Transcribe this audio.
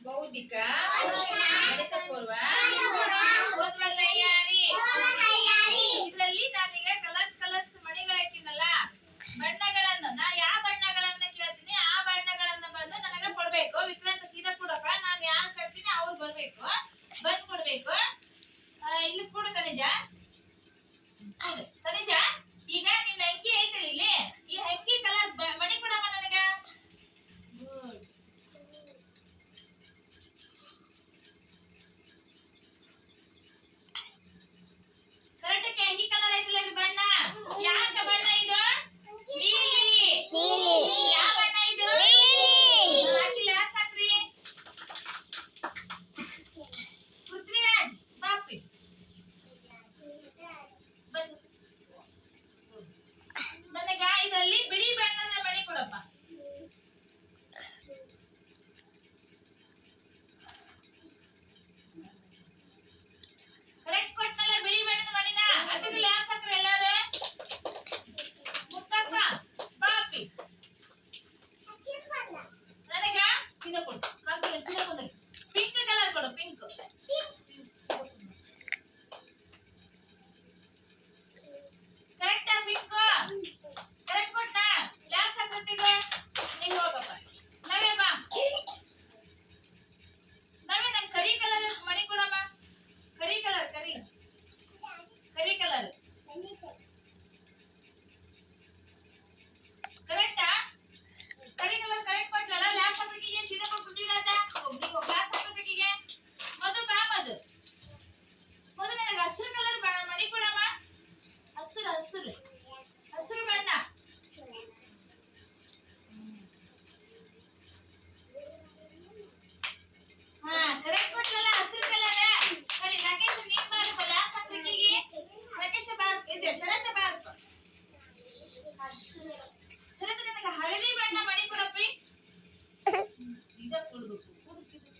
ಬೌದ್ಧಿಕ ಗಣಿತಪೂರ್ವ ಓದುವ ತಯಾರಿ ಇದರಲ್ಲಿ ನಾನೀಗ ಕಲರ್ಸ್ ಕಲರ್ಸ್ ಮಣಿಗಳು ಹಾಕಿನಲ್ಲ ಬಣ್ಣಗಳನ್ನು ನಾ ಯಾವ ಬಣ್ಣಗಳನ್ನು ಕೇಳ್ತೀನಿ ಆ ಬಣ್ಣಗಳನ್ನು ಬಂದು ನನಗೆ ಕೊಡಬೇಕು. ವಿಕ್ರಾಂತ ಸೀದಾ ಕೊಡಪ್ಪ ನಾನು ಯಾರು ಕಟ್ತೀನಿ ಅವ್ರು ಬರಬೇಕು. ಬಂದು ಕೊಡಬೇಕು ಇಲ್ಲಿ ಕೂಡ ತನೇಜ ಸರಿ ನನಗೆ ಹಳದಿ ಬಣ್ಣ ಮಣಿ ಕೊಡಪ್ಪಿ ಸೀದಾ ಕೊಡ್ಬೇಕು ಕೊಡು ಸೀದಾ